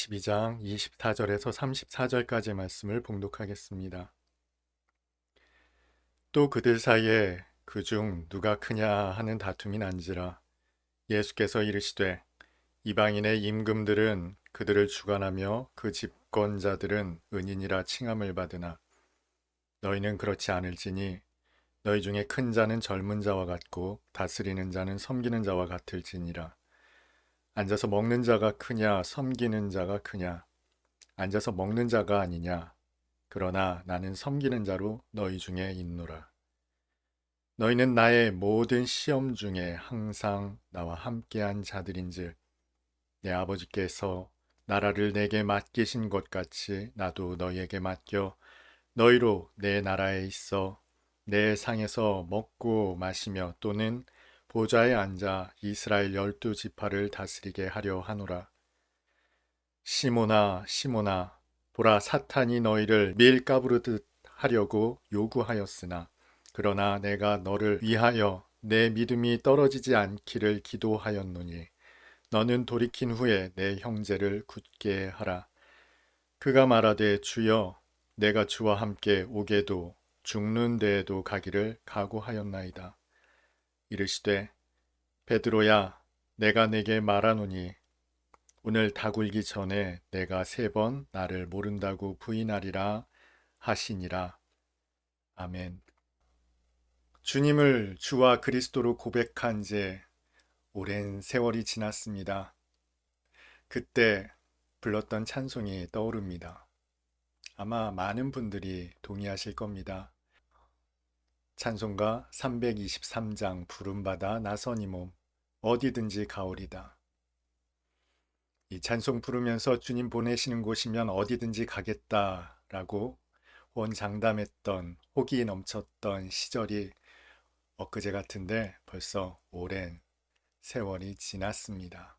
누가복음 22장 24절에서 34절까지 말씀을 봉독하겠습니다. 또 그들 사이에 그 중 누가 크냐 하는 다툼이 난지라 예수께서 이르시되 이방인의 임금들은 그들을 주관하며 그 집권자들은 은인이라 칭함을 받으나 너희는 그렇지 않을지니 너희 중에 큰 자는 젊은 자와 같고 다스리는 자는 섬기는 자와 같을지니라 앉아서 먹는 자가 크냐 섬기는 자가 크냐. 앉아서 먹는 자가 아니냐. 그러나 나는 섬기는 자로 너희 중에 있노라. 너희는 나의 모든 시험 중에 항상 나와 함께한 자들인즉 내 아버지께서 나라를 내게 맡기신 것 같이 나도 너희에게 맡겨 너희로 내 나라에 있어 내 상에서 먹고 마시며 또는 보좌에 앉아 이스라엘 열두 지파를 다스리게 하려 하노라. 시모나 시모나 보라 사탄이 너희를 밀가부르듯 하려고 요구하였으나 그러나 내가 너를 위하여 내 믿음이 떨어지지 않기를 기도하였노니 너는 돌이킨 후에 내 형제를 굳게 하라. 그가 말하되 주여 내가 주와 함께 오게도 죽는 데에도 가기를 각오하였나이다. 이르시되 베드로야 내가 내게 말하노니 오늘 다굴기 전에 내가 세 번 나를 모른다고 부인하리라 하시니라. 아멘. 주님을 주와 그리스도로 고백한 지 오랜 세월이 지났습니다. 그때 불렀던 찬송이 떠오릅니다. 아마 많은 분들이 동의하실 겁니다. 찬송가 323장 부름받아 나선이 몸 어디든지 가오리다. 이 찬송 부르면서 주님 보내시는 곳이면 어디든지 가겠다라고 원장담했던 호기 넘쳤던 시절이 엊그제 같은데 벌써 오랜 세월이 지났습니다.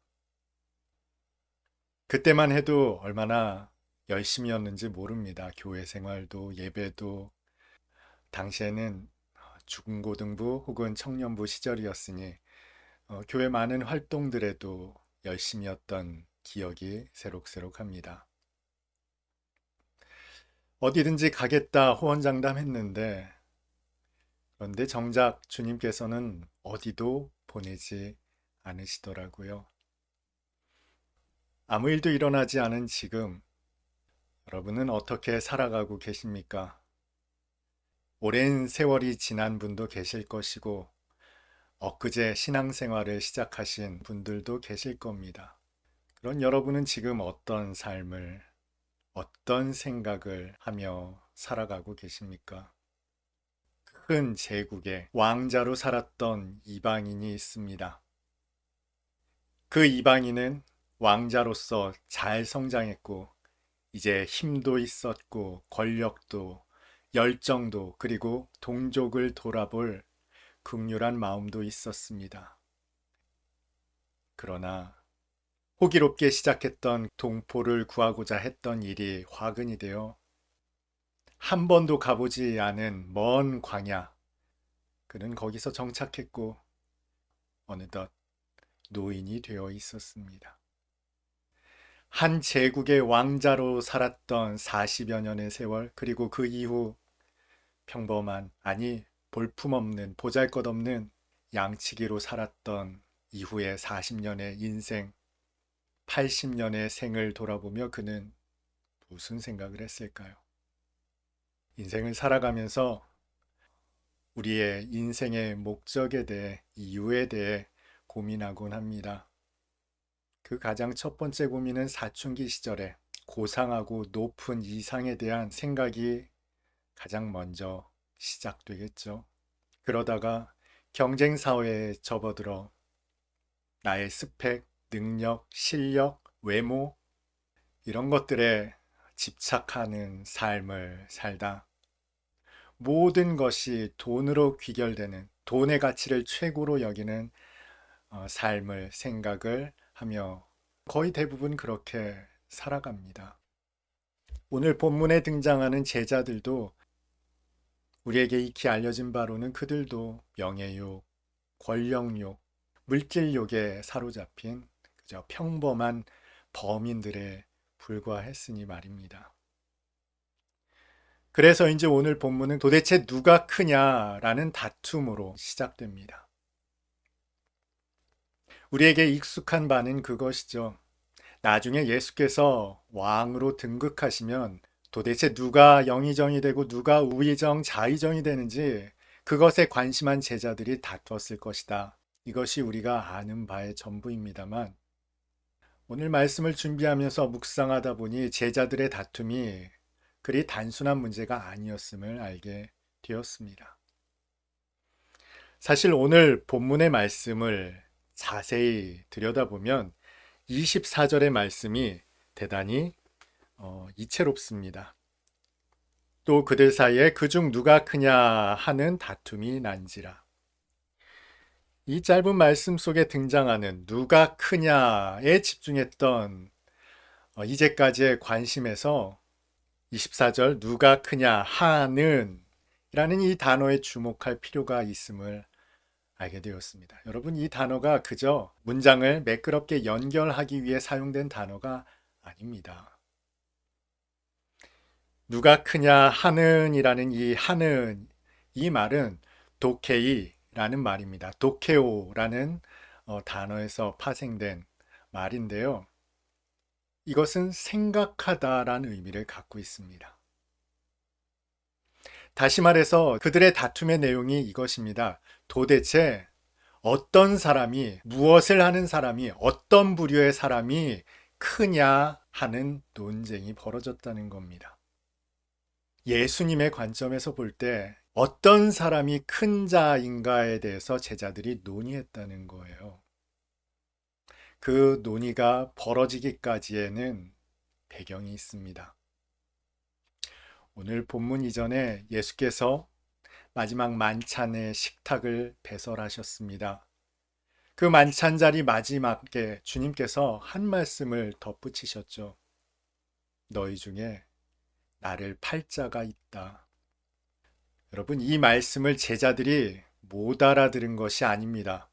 그때만 해도 얼마나 열심이었는지 모릅니다. 교회 생활도 예배도 당시에는 중고등부 혹은 청년부 시절이었으니 어, 교회 많은 활동들에도 열심이었던 기억이 새록새록합니다. 어디든지 가겠다 호언장담했는데 그런데 정작 주님께서는 어디도 보내지 않으시더라고요. 아무 일도 일어나지 않은 지금 여러분은 어떻게 살아가고 계십니까? 오랜 세월이 지난 분도 계실 것이고 엊그제 신앙생활을 시작하신 분들도 계실 겁니다. 그런 여러분은 지금 어떤 삶을, 어떤 생각을 하며 살아가고 계십니까? 큰 제국의 왕자로 살았던 이방인이 있습니다. 그 이방인은 왕자로서 잘 성장했고, 이제 힘도 있었고, 권력도, 열정도, 그리고 동족을 돌아볼 극률한 마음도 있었습니다. 그러나 호기롭게 시작했던 동포를 구하고자 했던 일이 화근이 되어 한 번도 가보지 않은 먼 광야. 그는 거기서 정착했고 어느덧 노인이 되어 있었습니다. 한 제국의 왕자로 살았던 40여 년의 세월, 그리고 그 이후 평범한, 아니, 볼품없는 보잘것없는 양치기로 살았던 이후의 40년의 인생, 80년의 생을 돌아보며 그는 무슨 생각을 했을까요? 인생을 살아가면서 우리의 인생의 목적에 대해, 이유에 대해 고민하곤 합니다. 그 가장 첫 번째 고민은 사춘기 시절에 고상하고 높은 이상에 대한 생각이 가장 먼저 시작되겠죠. 그러다가 경쟁 사회에 접어들어 나의 스펙, 능력, 실력, 외모 이런 것들에 집착하는 삶을 살다 모든 것이 돈으로 귀결되는 돈의 가치를 최고로 여기는 어, 삶을 생각을 하며 거의 대부분 그렇게 살아갑니다. 오늘 본문에 등장하는 제자들도 우리에게 익히 알려진 바로는 그들도 명예욕, 권력욕, 물질욕에 사로잡힌 그저 평범한 범인들에 불과했으니 말입니다. 그래서 이제 오늘 본문은 도대체 누가 크냐라는 다툼으로 시작됩니다. 우리에게 익숙한 바는 그것이죠. 나중에 예수께서 왕으로 등극하시면 도대체 누가 영의정이 되고 누가 우의정, 자의정이 되는지 그것에 관심한 제자들이 다투었을 것이다. 이것이 우리가 아는 바의 전부입니다만 오늘 말씀을 준비하면서 묵상하다 보니 제자들의 다툼이 그리 단순한 문제가 아니었음을 알게 되었습니다. 사실 오늘 본문의 말씀을 자세히 들여다보면 24절의 말씀이 대단히 어, 이채롭습니다. 또 그들 사이에 그중 누가 크냐 하는 다툼이 난지라. 이 짧은 말씀 속에 등장하는 누가 크냐에 집중했던 어, 이제까지의 관심에서 24절 누가 크냐 하는 라는 이 단어에 주목할 필요가 있음을 알게 되었습니다. 여러분 이 단어가 그저 문장을 매끄럽게 연결하기 위해 사용된 단어가 아닙니다. 누가 크냐 하는이라는 이 하는 이 말은 도케이라는 말입니다. 도케오라는 어, 단어에서 파생된 말인데요. 이것은 생각하다라는 의미를 갖고 있습니다. 다시 말해서 그들의 다툼의 내용이 이것입니다. 도대체 어떤 사람이, 무엇을 하는 사람이, 어떤 부류의 사람이 크냐 하는 논쟁이 벌어졌다는 겁니다. 예수님의 관점에서 볼 때 어떤 사람이 큰 자인가에 대해서 제자들이 논의했다는 거예요. 그 논의가 벌어지기까지에는 배경이 있습니다. 오늘 본문 이전에 예수께서 마지막 만찬의 식탁을 배설하셨습니다. 그 만찬 자리 마지막에 주님께서 한 말씀을 덧붙이셨죠. 너희 중에 나를 팔 자가 있다. 여러분, 이 말씀을 제자들이 못 알아들은 것이 아닙니다.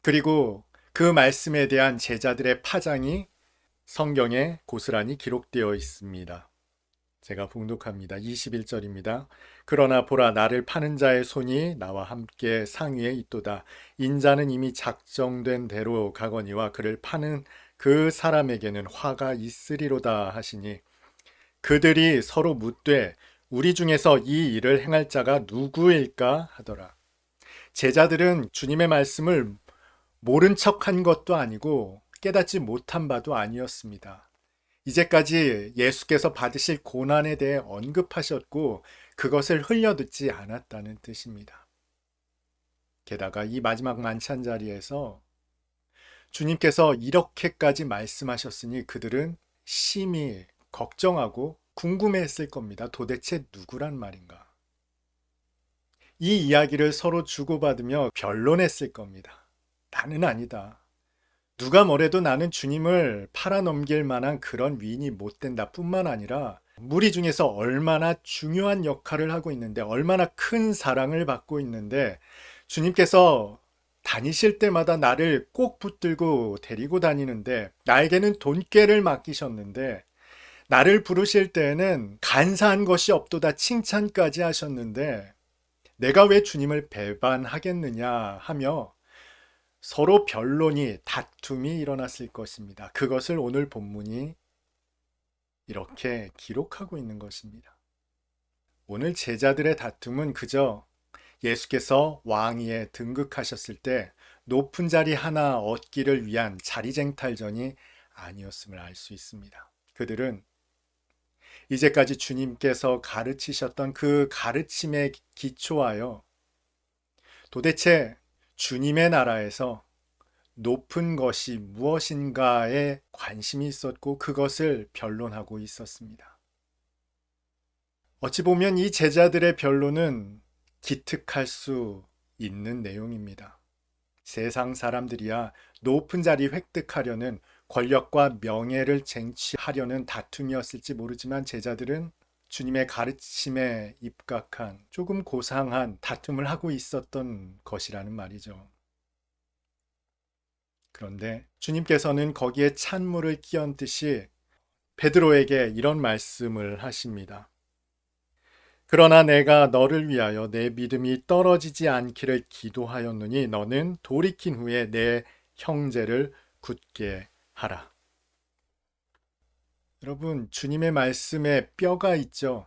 그리고 그 말씀에 대한 제자들의 파장이 성경에 고스란히 기록되어 있습니다. 제가 봉독합니다. 21절입니다. 그러나 보라 나를 파는 자의 손이 나와 함께 상위에 있도다. 인자는 이미 작정된 대로 가거니와 그를 파는 그 사람에게는 화가 있으리로다 하시니 그들이 서로 묻되 우리 중에서 이 일을 행할 자가 누구일까 하더라. 제자들은 주님의 말씀을 모른 척한 것도 아니고 깨닫지 못한 바도 아니었습니다. 이제까지 예수께서 받으실 고난에 대해 언급하셨고 그것을 흘려듣지 않았다는 뜻입니다. 게다가 이 마지막 만찬 자리에서 주님께서 이렇게까지 말씀하셨으니 그들은 심히 걱정하고 궁금해했을 겁니다. 도대체 누구란 말인가? 이 이야기를 서로 주고받으며 변론했을 겁니다. 나는 아니다. 누가 뭐래도 나는 주님을 팔아넘길 만한 그런 위인이 못 된다 뿐만 아니라 무리 중에서 얼마나 중요한 역할을 하고 있는데 얼마나 큰 사랑을 받고 있는데 주님께서 다니실 때마다 나를 꼭 붙들고 데리고 다니는데 나에게는 돈깨를 맡기셨는데 나를 부르실 때에는 간사한 것이 없도다 칭찬까지 하셨는데 내가 왜 주님을 배반하겠느냐 하며 서로 변론이 다툼이 일어났을 것입니다. 그것을 오늘 본문이 이렇게 기록하고 있는 것입니다. 오늘 제자들의 다툼은 그저 예수께서 왕위에 등극하셨을 때 높은 자리 하나 얻기를 위한 자리쟁탈전이 아니었음을 알 수 있습니다. 그들은 이제까지 주님께서 가르치셨던 그 가르침에 기초하여 도대체 주님의 나라에서 높은 것이 무엇인가에 관심이 있었고 그것을 변론하고 있었습니다. 어찌 보면 이 제자들의 변론은 기특할 수 있는 내용입니다. 세상 사람들이야 높은 자리 획득하려는 권력과 명예를 쟁취하려는 다툼이었을지 모르지만 제자들은 주님의 가르침에 입각한 조금 고상한 다툼을 하고 있었던 것이라는 말이죠. 그런데 주님께서는 거기에 찬물을 끼얹듯이 베드로에게 이런 말씀을 하십니다. 그러나 내가 너를 위하여 내 믿음이 떨어지지 않기를 기도하였느니 너는 돌이킨 후에 내 형제를 굳게 하라. 여러분, 주님의 말씀에 뼈가 있죠.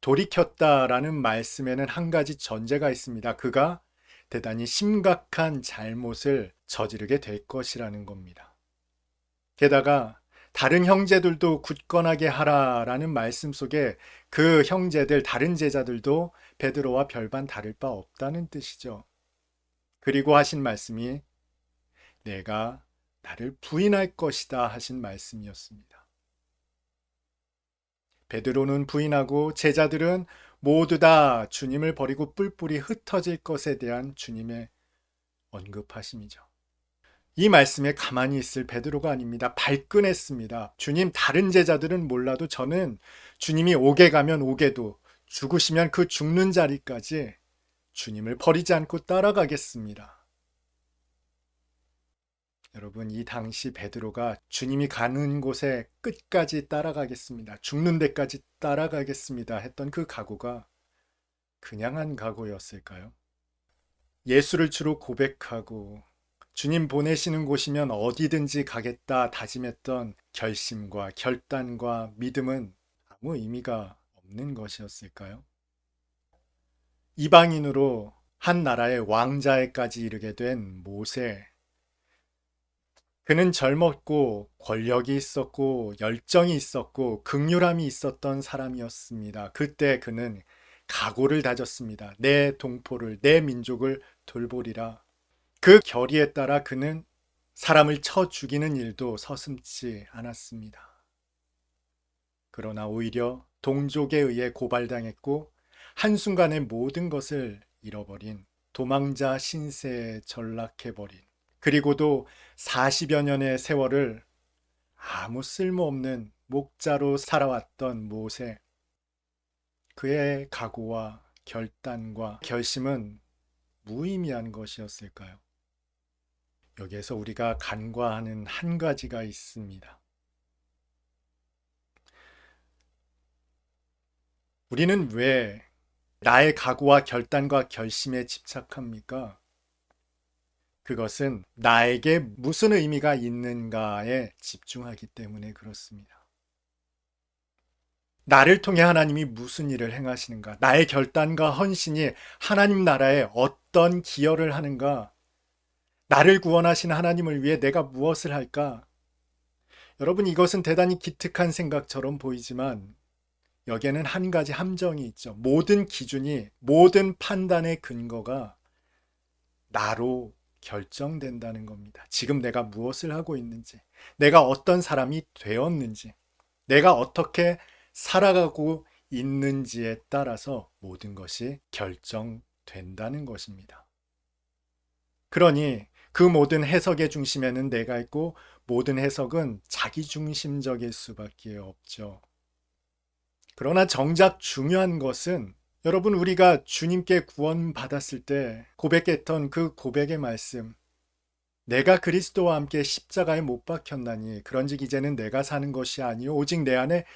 돌이켰다라는 말씀에는 한 가지 전제가 있습니다. 그가 대단히 심각한 잘못을 저지르게 될 것이라는 겁니다. 게다가 다른 형제들도 굳건하게 하라라는 말씀 속에 그 형제들, 다른 제자들도 베드로와 별반 다를 바 없다는 뜻이죠. 그리고 하신 말씀이 내가 나를 부인할 것이다 하신 말씀이었습니다. 베드로는 부인하고 제자들은 모두 다 주님을 버리고 뿔뿔이 흩어질 것에 대한 주님의 언급하심이죠. 이 말씀에 가만히 있을 베드로가 아닙니다. 발끈했습니다. 주님 다른 제자들은 몰라도 저는 주님이 오게 가면 오게도 죽으시면 그 죽는 자리까지 주님을 버리지 않고 따라가겠습니다. 여러분 이 당시 베드로가 주님이 가는 곳에 끝까지 따라가겠습니다. 죽는 데까지 따라가겠습니다. 했던 그 각오가 그냥 한 각오였을까요? 예수를 주로 고백하고 주님 보내시는 곳이면 어디든지 가겠다 다짐했던 결심과 결단과 믿음은 아무 의미가 없는 것이었을까요? 이방인으로 한 나라의 왕자에까지 이르게 된 모세. 그는 젊었고 권력이 있었고 열정이 있었고 극률함이 있었던 사람이었습니다. 그때 그는 각오를 다졌습니다. 내 동포를, 내 민족을 돌보리라. 그 결의에 따라 그는 사람을 쳐 죽이는 일도 서슴지 않았습니다. 그러나 오히려 동족에 의해 고발당했고 한순간에 모든 것을 잃어버린 도망자 신세에 전락해버린 그리고도 40여 년의 세월을 아무 쓸모없는 목자로 살아왔던 모세. 그의 각오와 결단과 결심은 무의미한 것이었을까요? 여기에서 우리가 간과하는 한 가지가 있습니다. 우리는 왜 나의 각오와 결단과 결심에 집착합니까? 그것은 나에게 무슨 의미가 있는가에 집중하기 때문에 그렇습니다. 나를 통해 하나님이 무슨 일을 행하시는가, 나의 결단과 헌신이 하나님 나라에 어떤 기여를 하는가, 나를 구원하신 하나님을 위해 내가 무엇을 할까? 여러분, 이것은 대단히 기특한 생각처럼 보이지만 여기에는 한 가지 함정이 있죠. 모든 기준이, 모든 판단의 근거가 나로 결정된다는 겁니다. 지금 내가 무엇을 하고 있는지, 내가 어떤 사람이 되었는지, 내가 어떻게 살아가고 있는지에 따라서 모든 것이 결정된다는 것입니다. 그러니 그 모든 해석의 중심에는 내가 있고 모든 해석은 자기 중심적일 수밖에 없죠. 그러나 정작 중요한 것은 여러분 우리가 주님께 구원받았을 때 고백했던 그 고백의 말씀 내가 그리스도와 함께 십자가에 못 박혔나니 그런즉 이제는 내가 사는 것이 아니요 오직 내 안에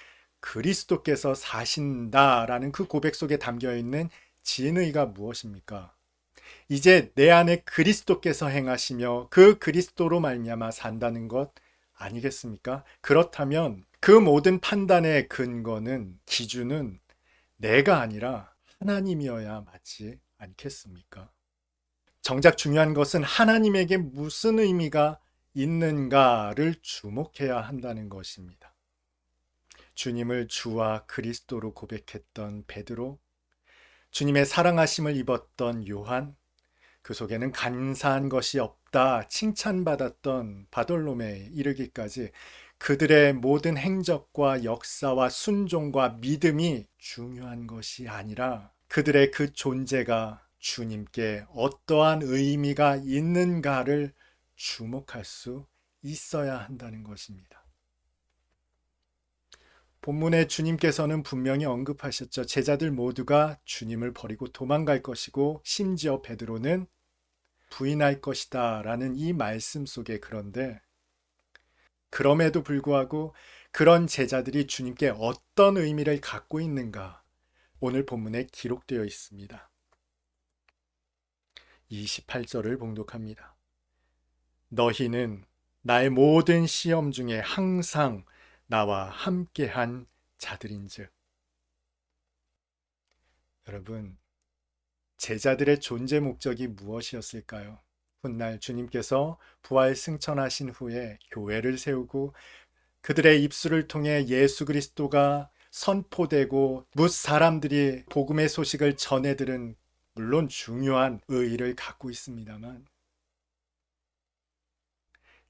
그리스도께서 사신다라는 그 고백 속에 담겨 있는 진의가 무엇입니까? 이제 내 안에 그리스도께서 행하시며 그 그리스도로 말미암아 산다는 것 아니겠습니까? 그렇다면 그 모든 판단의 근거는 기준은 내가 아니라 하나님이어야 맞지 않겠습니까? 정작 중요한 것은 하나님에게 무슨 의미가 있는가를 주목해야 한다는 것입니다. 주님을 주와 그리스도로 고백했던 베드로, 주님의 사랑하심을 입었던 요한, 그 속에는 간사한 것이 없다 칭찬받았던 바돌롬에 이르기까지 그들의 모든 행적과 역사와 순종과 믿음이 중요한 것이 아니라 그들의 그 존재가 주님께 어떠한 의미가 있는가를 주목할 수 있어야 한다는 것입니다. 본문에 주님께서는 분명히 언급하셨죠. 제자들 모두가 주님을 버리고 도망갈 것이고 심지어 베드로는 부인할 것이다 라는 이 말씀 속에 그런데 그럼에도 불구하고 그런 제자들이 주님께 어떤 의미를 갖고 있는가 오늘 본문에 기록되어 있습니다. 28절을 봉독합니다. 너희는 나의 모든 시험 중에 항상 나와 함께한 자들인즉. 여러분, 제자들의 존재 목적이 무엇이었을까요? 훗날 주님께서 부활 승천하신 후에 교회를 세우고 그들의 입술을 통해 예수 그리스도가 선포되고 뭇 사람들이 복음의 소식을 전해 들은 물론 중요한 의의를 갖고 있습니다만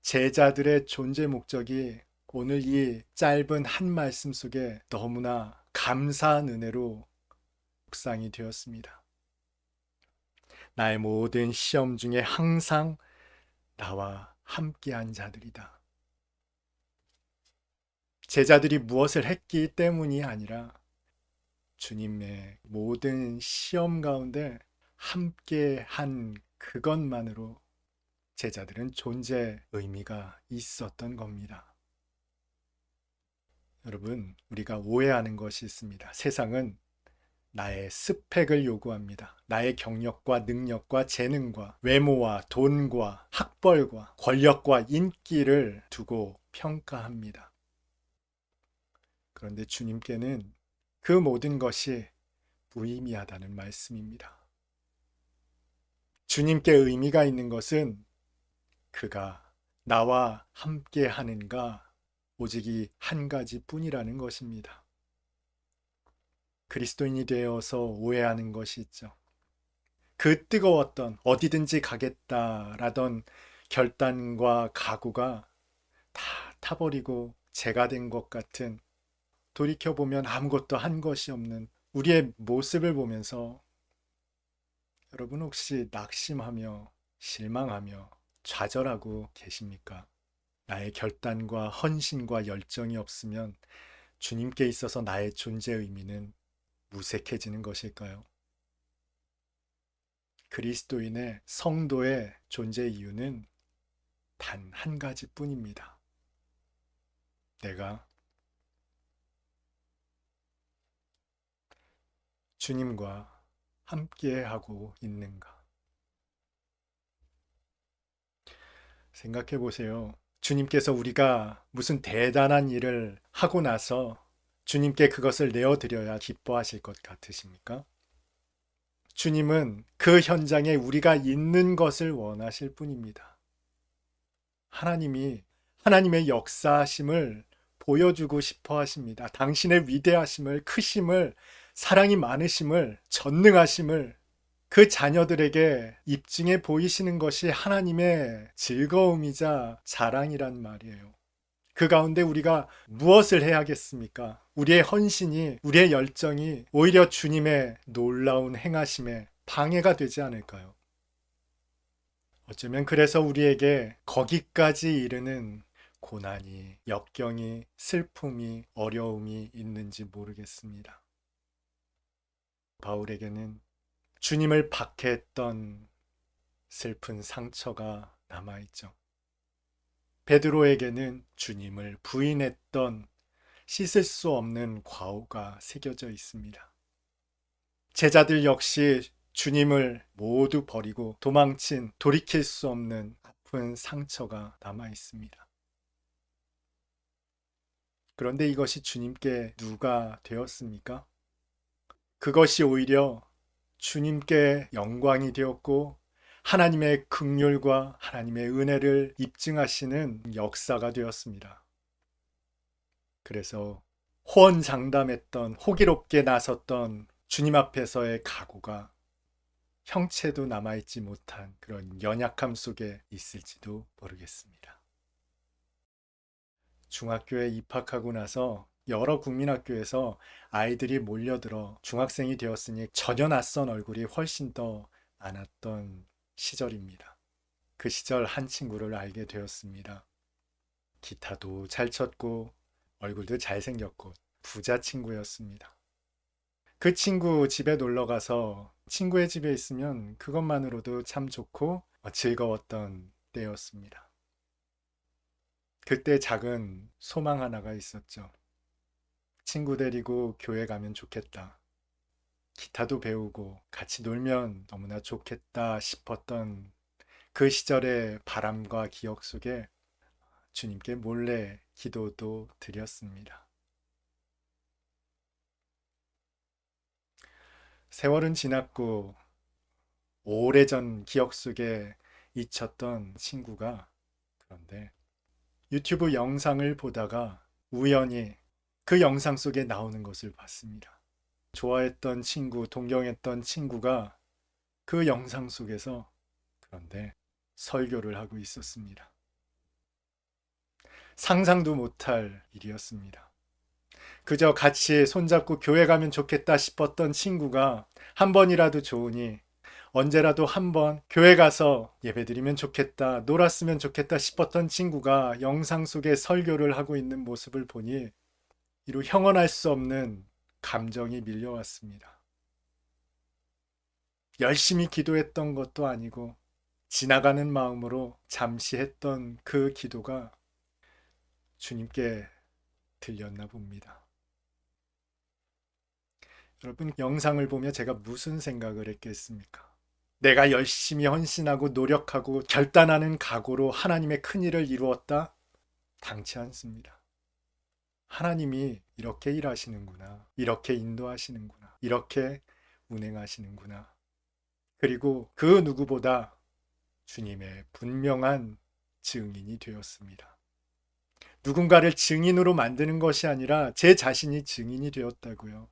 제자들의 존재 목적이 오늘 이 짧은 한 말씀 속에 너무나 감사한 은혜로 묵상이 되었습니다. 나의 모든 시험 중에 항상 나와 함께한 자들이다. 제자들이 무엇을 했기 때문이 아니라 주님의 모든 시험 가운데 함께 한 그것만으로 제자들은 존재 의미가 있었던 겁니다. 여러분, 우리가 오해하는 것이 있습니다. 세상은 나의 스펙을 요구합니다. 나의 경력과 능력과 재능과 외모와 돈과 학벌과 권력과 인기를 두고 평가합니다. 그런데 주님께는 그 모든 것이 무의미하다는 말씀입니다. 주님께 의미가 있는 것은 그가 나와 함께 하는가 오직 이 한 가지 뿐이라는 것입니다. 그리스도인이 되어서 오해하는 것이 있죠. 그 뜨거웠던 어디든지 가겠다라던 결단과 각오가 다 타버리고 재가 된 것 같은 돌이켜보면 아무것도 한 것이 없는 우리의 모습을 보면서 여러분 혹시 낙심하며 실망하며 좌절하고 계십니까? 나의 결단과 헌신과 열정이 없으면 주님께 있어서 나의 존재 의미는 무색해지는 것일까요? 그리스도인의 성도의 존재 이유는 단 한 가지 뿐입니다. 내가 주님과 함께하고 있는가? 생각해 보세요. 주님께서 우리가 무슨 대단한 일을 하고 나서 주님께 그것을 내어드려야 기뻐하실 것 같으십니까? 주님은 그 현장에 우리가 있는 것을 원하실 뿐입니다. 하나님이 하나님의 역사하심을 보여주고 싶어 하십니다. 당신의 위대하심을, 크심을, 사랑이 많으심을, 전능하심을 그 자녀들에게 입증해 보이시는 것이 하나님의 즐거움이자 자랑이란 말이에요. 그 가운데 우리가 무엇을 해야겠습니까? 우리의 헌신이, 우리의 열정이 오히려 주님의 놀라운 행하심에 방해가 되지 않을까요? 어쩌면 그래서 우리에게 거기까지 이르는 고난이, 역경이, 슬픔이, 어려움이 있는지 모르겠습니다. 바울에게는 주님을 박해했던 슬픈 상처가 남아있죠. 베드로에게는 주님을 부인했던 씻을 수 없는 과오가 새겨져 있습니다. 제자들 역시 주님을 모두 버리고 도망친 돌이킬 수 없는 아픈 상처가 남아 있습니다. 그런데 이것이 주님께 누가 되었습니까? 그것이 오히려 주님께 영광이 되었고 하나님의 극률과 하나님의 은혜를 입증하시는 역사가 되었습니다. 그래서 호언장담했던 호기롭게 나섰던 주님 앞에서의 각오가 형체도 남아있지 못한 그런 연약함 속에 있을지도 모르겠습니다. 중학교에 입학하고 나서 여러 국민학교에서 아이들이 몰려들어 중학생이 되었으니 전혀 낯선 얼굴이 훨씬 더 많았던 시절입니다. 그 시절 한 친구를 알게 되었습니다. 기타도 잘 쳤고 얼굴도 잘생겼고 부자 친구였습니다. 그 친구 집에 놀러 가서 친구의 집에 있으면 그것만으로도 참 좋고 즐거웠던 때였습니다. 그때 작은 소망 하나가 있었죠. 친구 데리고 교회 가면 좋겠다. 기타도 배우고 같이 놀면 너무나 좋겠다 싶었던 그 시절의 바람과 기억 속에 주님께 몰래 기도도 드렸습니다. 세월은 지났고 오래전 기억 속에 잊혔던 친구가 그런데 유튜브 영상을 보다가 우연히 그 영상 속에 나오는 것을 봤습니다. 좋아했던 친구, 동경했던 친구가 그 영상 속에서 그런데 설교를 하고 있었습니다. 상상도 못할 일이었습니다. 그저 같이 손잡고 교회 가면 좋겠다 싶었던 친구가 한 번이라도 좋으니 언제라도 한번 교회 가서 예배드리면 좋겠다, 놀았으면 좋겠다 싶었던 친구가 영상 속에 설교를 하고 있는 모습을 보니 이루 형언할 수 없는 감정이 밀려왔습니다. 열심히 기도했던 것도 아니고 지나가는 마음으로 잠시 했던 그 기도가 주님께 들렸나 봅니다. 여러분, 영상을 보며 제가 무슨 생각을 했겠습니까? 내가 열심히 헌신하고 노력하고 결단하는 각오로 하나님의 큰 일을 이루었다? 당치 않습니다. 하나님이 이렇게 일하시는구나. 이렇게 인도하시는구나. 이렇게 운행하시는구나. 그리고 그 누구보다 주님의 분명한 증인이 되었습니다. 누군가를 증인으로 만드는 것이 아니라 제 자신이 증인이 되었다고요.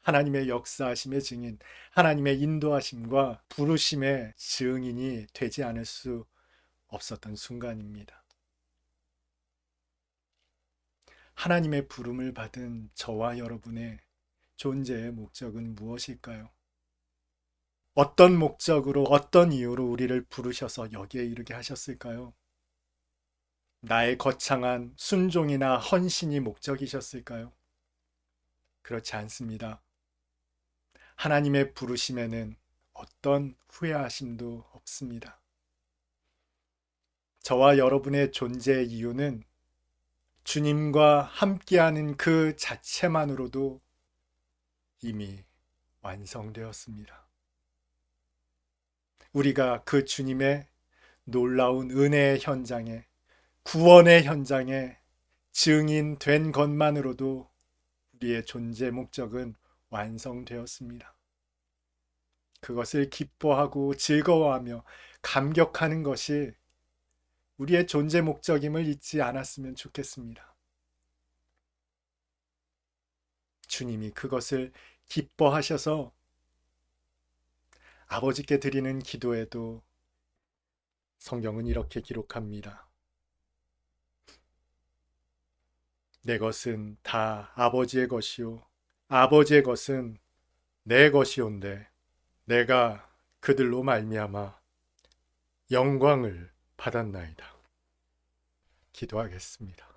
하나님의 역사하심의 증인, 하나님의 인도하심과 부르심의 증인이 되지 않을 수 없었던 순간입니다. 하나님의 부름을 받은 저와 여러분의 존재의 목적은 무엇일까요? 어떤 목적으로, 어떤 이유로 우리를 부르셔서 여기에 이르게 하셨을까요? 나의 거창한 순종이나 헌신이 목적이셨을까요? 그렇지 않습니다. 하나님의 부르심에는 어떤 후회하심도 없습니다. 저와 여러분의 존재의 이유는 주님과 함께하는 그 자체만으로도 이미 완성되었습니다. 우리가 그 주님의 놀라운 은혜의 현장에 구원의 현장에 증인된 것만으로도 우리의 존재 목적은 완성되었습니다. 그것을 기뻐하고 즐거워하며 감격하는 것이 우리의 존재 목적임을 잊지 않았으면 좋겠습니다. 주님이 그것을 기뻐하셔서 아버지께 드리는 기도에도 성경은 이렇게 기록합니다. 내 것은 다 아버지의 것이요. 아버지의 것은 내 것이온데 내가 그들로 말미암아 영광을 받았나이다. 기도하겠습니다.